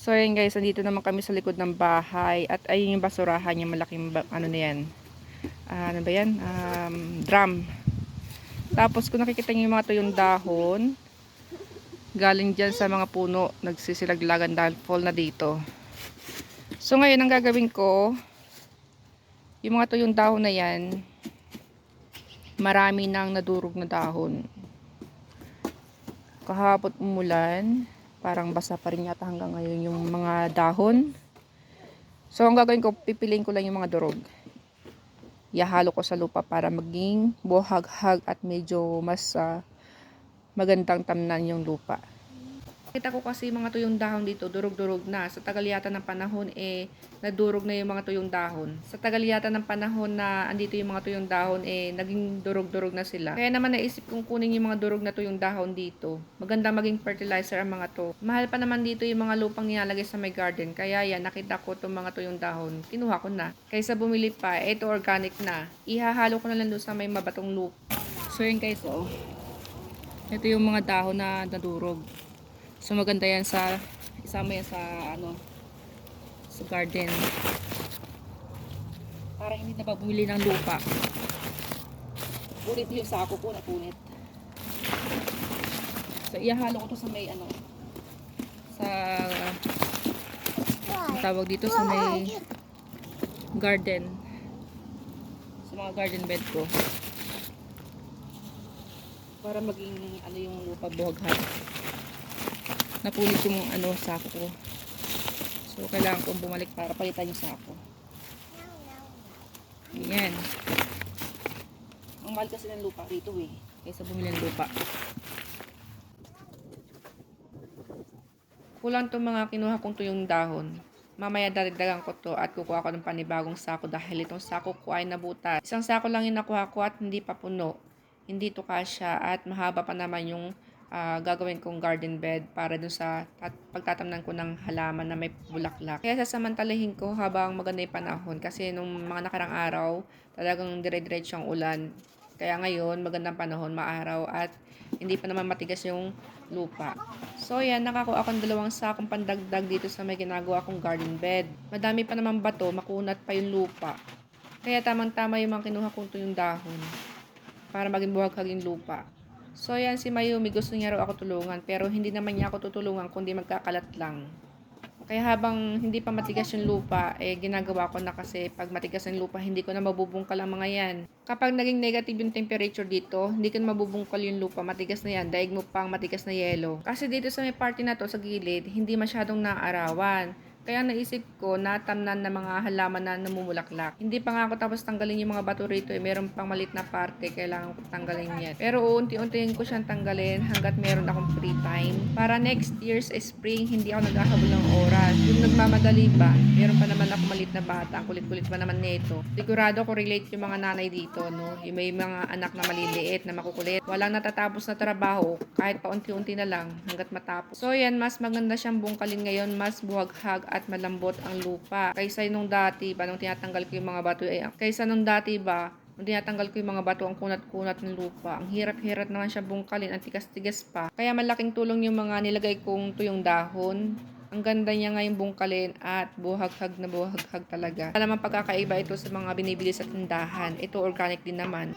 So ayun guys, andito naman kami sa likod ng bahay at ayun yung basurahan, yung malaking ano na yan. Ah, ano ba yan? Um, drum. Tapos kung nakikita niyo yung mga tuyong dahon, galing dyan sa mga puno, nagsisilaglagan dahil fall na dito. So ngayon ang gagawin ko, yung mga tuyong dahon na yan, marami nang nadurog na dahon. Kahapon umulan, parang basa pa rin yata hanggang ngayon yung mga dahon. So ang gagawin ko, pipiliin ko lang yung mga durog. Ihahalo ko sa lupa para maging buhag-hag at medyo mas ah, magandang tamnan yung lupa. Kita ko kasi mga tuyong dahon dito, durog-durog na. Sa tagal yata ng panahon, eh, nadurog na yung mga tuyong dahon. Sa tagal yata ng panahon na andito yung mga tuyong dahon, eh, naging durog-durog na sila. Kaya naman naisip kong kunin yung mga durog na tuyong dahon dito. Maganda maging fertilizer ang mga to. Mahal pa naman dito yung mga lupang nilalagay sa my garden. Kaya yan, nakita ko itong mga tuyong dahon. Kinuha ko na. Kaysa bumili pa, ito organic na. Ihahalo ko na lang doon sa may mabatong lupa. So yun guys, oh. Ito yung mga dahon na nadurog. So maganda yan sa isama yan sa ano sa garden. Para hindi na bumili ng lupa. Punit yung sako po na punit. So ihahalo ko to sa may ano sa ang tawag dito sa may garden. Sa mga garden bed ko. Para maging ano yung lupa buhaghan napunit yung ano sako ko. So kailangan kong bumalik para palitan yung sako. Ayan. Ang mahal kasi ng lupa rito eh. Kaysa bumili ng lupa. Kulang to mga kinuha kong tuyong dahon. Mamaya daragdagan ko to at kukuha ko ng panibagong sako dahil itong sako ko ay nabutas. Isang sako lang yung nakuha ko at hindi pa puno. Hindi to kasya at mahaba pa naman yung ah, gagawin kong garden bed para dun sa tat- pagtatamnan ko ng halaman na may bulaklak. Kaya sasamantalahin ko habang maganda yung panahon kasi nung mga nakarang araw talagang dire-diretso ang ulan. Kaya ngayon magandang panahon, maaraw at hindi pa naman matigas yung lupa. So yan, nakakuha akong dalawang sakong pandagdag dito sa may ginagawa kong garden bed. Madami pa naman bato, makunat pa yung lupa. Kaya tamang-tama yung mga kinuha kong tuyong dahon para maging buhag-hag yung lupa. So yan si Mayumi gusto niya raw ako tulungan pero hindi naman niya ako tutulungan kundi magkakalat lang. Kaya habang hindi pa matigas yung lupa, eh ginagawa ko na kasi pag matigas ang lupa, hindi ko na mabubungkal ang mga yan. Kapag naging negative yung temperature dito, hindi ko na mabubungkal yung lupa, matigas na yan, daig mo pang matigas na yelo. Kasi dito sa may party na to, sa gilid, hindi masyadong naarawan. Kaya naisip ko, natamnan na mga halaman na namumulaklak. Hindi pa nga ako tapos tanggalin yung mga bato rito eh. Meron pang malit na parte, kailangan ko tanggalin yan. Pero uunti-untiin ko siyang tanggalin hanggat meron akong free time. Para next year's spring, hindi ako naghahabol ng oras. Yung nagmamadali ba, meron pa naman ako malit na bata. Ang kulit-kulit pa naman nito. Sigurado ko relate yung mga nanay dito, no? Yung may mga anak na maliliit, na makukulit. Walang natatapos na trabaho, kahit paunti-unti na lang, hanggat matapos. So yan, mas maganda siyang bungkalin ngayon, mas buhaghag at malambot ang lupa. Kaysa nung dati ba, nung tinatanggal ko yung mga bato, ay, kaysa nung dati ba, nung tinatanggal ko yung mga bato, ang kunat-kunat ng lupa. Ang hirap-hirap naman siya bungkalin, ang tigas-tigas pa. Kaya malaking tulong yung mga nilagay kong tuyong dahon. Ang ganda niya ngayong bungkalin at buhaghag na buhaghag talaga. Wala naman pagkakaiba ito sa mga binibili sa tindahan. Ito organic din naman.